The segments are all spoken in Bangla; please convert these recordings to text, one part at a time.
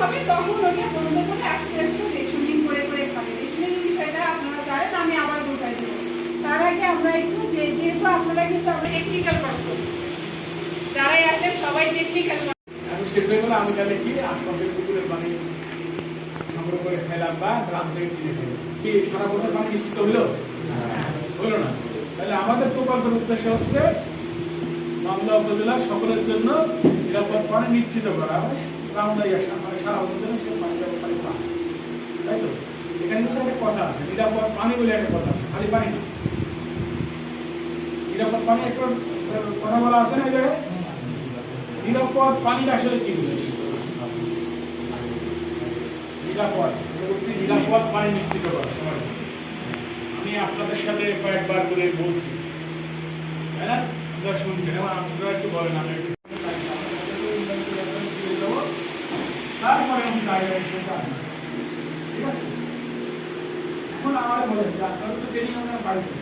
হবে তখন ওটা বন্ধ করে আস্তে আস্তে রেশনিং করে করে খাবে। রেশনিং বিষয়টা আপনারা জানেন আমি আবার বোঝাই দেবো। তার আগে আমরা একটু যে যেহেতু আপনারা কিন্তু আমরা টেকনিক্যাল পার্সন যারাই আসেন সবাই টেকনিক্যাল আমি শেষ হয়ে গেলে আমি তাহলে কি? আশপাশের পুকুরের পানি সংগ্রহ করে খেলাম বা গ্রাম থেকে কিনে খেলাম। কি সারা বছর পানি নিশ্চিত হইল হইল না। তাহলে আমাদের প্রকল্পের উদ্দেশ্য হচ্ছে মামলা সকলের জন্য নিরাপদ পানি নিশ্চিত করা। মানে সারা সে পানি পানি তাই তো? এখানে একটা কথা আছে, নিরাপদ পানি বলে একটা কথা আছে, খালি পানি নিরাপদ পানি একটা কথা বলা আছে না নিরাপদ পানিটা আসলে কি জিনিস নিরাপদ হচ্ছে নিরাপদ পানি নিশ্চিত করা জন্য। আমি আপনাদের সাথে কয়েকবার করে বলছি। তাই না? আপনারা শুনছেন এবং আপনারা একটু বলেন, আমি তারপরে আমি যাই। ঠিক আছে? এখন আমার বলেন যে আপনারা তো ট্রেনিং আপনারা পাইছেন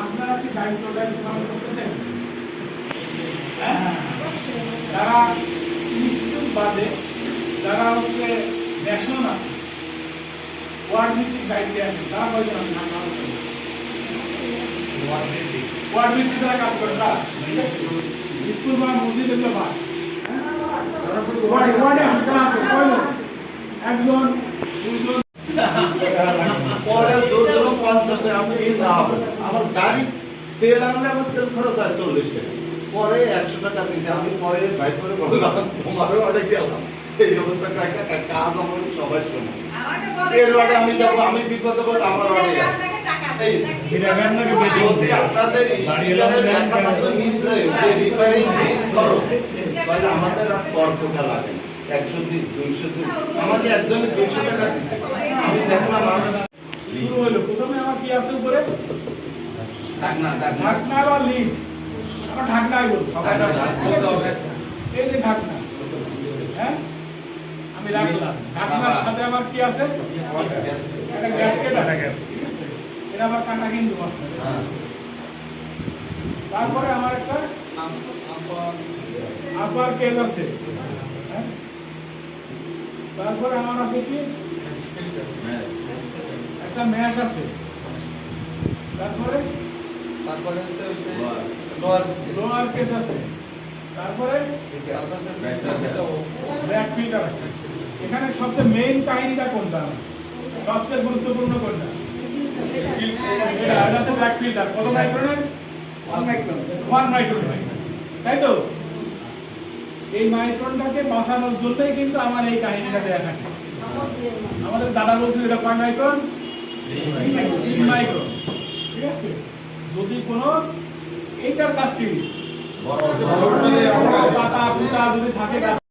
আপনারা কি দায়িত্বটা পালন করতেছেন? হ্যাঁ যারা ইনস্টিটিউট বাদে যারা হচ্ছে ন্যাশনাল আছে ওয়ার্ড ভিত্তিক দায়িত্বে আছে তারা কয়জন আছে? নাম নাম। ওয়ার্ড ভিত্তিক যারা কাজ করে তারা স্কুল বা মসজিদ এগুলো বাদ ওয়ার্ডে ওয়ার্ডে একজন পরে দূর দূর পঞ্চাশে আমি না হবে? আমার গাড়ি তেল আনলে আমার তেল খরচ হয় চল্লিশ টাকা। পরে একশো টাকা দিয়েছে আমি পরে ভাই করে বললাম তোমারও অনেক গেলাম এই অবস্থা একটা কাজ আমার সবাই শোনে। এর ওয়ার্ডে আমি যাব আমি বিপদে পড়লে আমার যাব যদি আপনাদের লেখা থাকতো নিচে রিপেয়ারিং প্লিজ করো। তাহলে আমাদের আর কর্কটা লাগে না। একশো দিন দুইশো দিন আমাকে একজনে দুইশো টাকা দিচ্ছে আমি দেখলাম আমার শুরু হলো প্রথমে আমার কি আছে উপরে? ঢাকনা ঢাকনা। ঢাকনা বা লিড? আমরা ঢাকনাই বলছি সবাই ঢাকনা বলতে হবে। এই যে ঢাকনা। হ্যাঁ? আমি রাখলাম। ঢাকনার সাথে আমার কি আছে? একটা গ্যাসকেট আছে। ঠিক আছে? এটা আবার কাটা কিন্তু আছে। হ্যাঁ। তারপরে আমার একটা আপার কেজ আছে। হ্যাঁ? তারপরে আমার আছে কি? একটা ম্যাশ আছে। তারপরে? তারপরে লোহার। লোহার লোয়ার কেস আছে। তারপরে? ব্যাক ফিল্টার আছে। এখানে সবচেয়ে মেইন কাহিনীটা কোনটা? সবচেয়ে গুরুত্বপূর্ণ কোনটা? আছে ব্যাক ফিল্টার কত মাইক্রনের ওয়ান মাইক্রন ওয়ান মাইক্রন তাই তো? এই মাইক্রনটাকে বাঁচানোর জন্যই কিন্তু আমার এই কাহিনীটা দেয়া থাকে। আমাদের দাদা বলছিল এটা কয় মাইক্রন তিন মাইক্রন ঠিক আছে? যদি কোনো এইটার কাজ কি? পাতা পুতা যদি থাকে